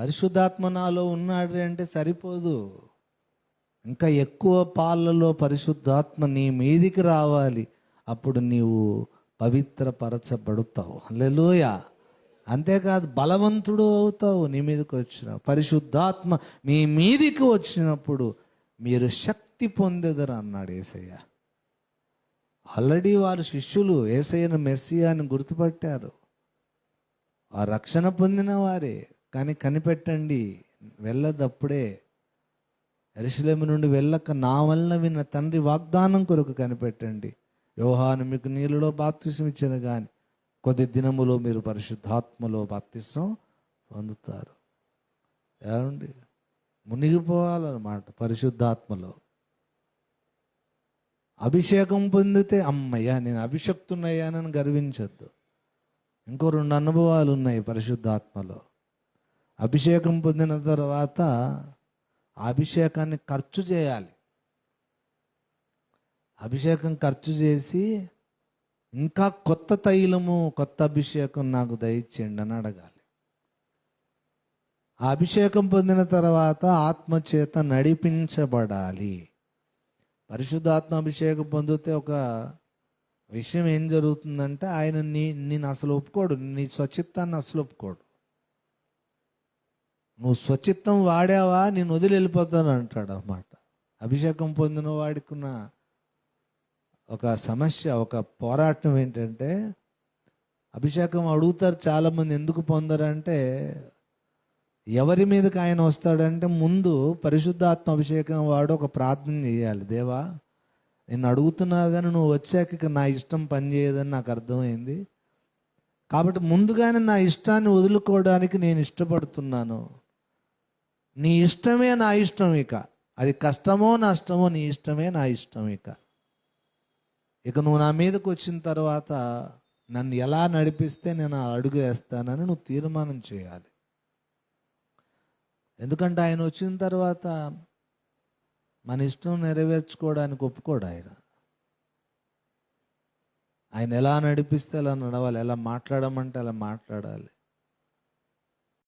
పరిశుద్ధాత్మ నాలో ఉన్నాడు అంటే సరిపోదు. ఇంకా ఎక్కువ పాలలో పరిశుద్ధాత్మ నీ మీదికి రావాలి. అప్పుడు నీవు పవిత్రపరచబడుతావు. హల్లెలూయ. అంతేకాదు బలవంతుడు అవుతావు నీ మీదకి వచ్చిన. పరిశుద్ధాత్మ మీ మీదికి వచ్చినప్పుడు మీరు శక్తి పొందెదరు అన్నాడు ఏసయ్య. ఆల్రెడీ వారు శిష్యులు ఏసయ్యను మెస్సియాని గుర్తుపట్టారు. ఆ రక్షణ పొందిన వారే. కానీ కనిపెట్టండి వెళ్ళదప్పుడే ఎరుసలేము నుండి వెళ్ళక నా వలన విన్న తండ్రి వాగ్దానం కొరకు కనిపెట్టండి. యోహాను మీకు నీళ్ళలో బాప్తిసం ఇచ్చిన కానీ కొద్ది దినములో మీరు పరిశుద్ధాత్మలో బాప్తిసం పొందుతారు. ఏమండి? మునిగిపోవాలన్నమాట పరిశుద్ధాత్మలో. అభిషేకం పొందితే అమ్మయ్యా నేను అభిషక్తున్నయ్యానని గర్వించొద్దు. ఇంకో రెండు అనుభవాలు ఉన్నాయి పరిశుద్ధాత్మలో. అభిషేకం పొందిన తర్వాత అభిషేకాన్ని ఖర్చు చేయాలి. అభిషేకం ఖర్చు చేసి ఇంకా కొత్త తైలము కొత్త అభిషేకం నాకు దయచేయండి అని అడగాలి. ఆ అభిషేకం పొందిన తర్వాత ఆత్మచేత నడిపించబడాలి. పరిశుద్ధాత్మ అభిషేకం పొందితే ఒక విషయం ఏం జరుగుతుందంటే ఆయన నీ నేను అసలు ఒప్పుకోడు నీ స్వచిత్తాన్ని అసలు ఒప్పుకోడు. నువ్వు స్వచిత్తం వాడావా? నేను వదిలి వెళ్ళిపోతాను అంటాడు అన్నమాట అభిషేకం పొందిన వాడికున్న ఒక సమస్య ఒక పోరాటం ఏంటంటే అభిషేకం అడుగుతారు చాలామంది ఎందుకు పొందరంటే ఎవరి మీదకి ఆయన వస్తాడంటే ముందు పరిశుద్ధాత్మ అభిషేకం వాడు ఒక ప్రార్థన చేయాలి. దేవా నేను అడుగుతున్నా కానీ నువ్వు వచ్చాక ఇక నా ఇష్టం పనిచేయదని నాకు అర్థమైంది. కాబట్టి ముందుగానే నా ఇష్టాన్ని వదులుకోవడానికి నేను ఇష్టపడుతున్నాను. నీ ఇష్టమే నా ఇష్టం ఇక. అది కష్టమో నష్టమో నీ ఇష్టమే నా ఇష్టం ఇక. ఇక నువ్వు నా మీదకు వచ్చిన తర్వాత నన్ను ఎలా నడిపిస్తే నేను ఆ అడుగు వేస్తానని నువ్వు తీర్మానం చేయాలి. ఎందుకంటే ఆయన వచ్చిన తర్వాత మన ఇష్టం నెరవేర్చుకోవడానికి ఒప్పుకోడు ఆయన. ఆయన ఎలా నడిపిస్తే అలా నడవాలి ఎలా మాట్లాడమంటే అలా మాట్లాడాలి.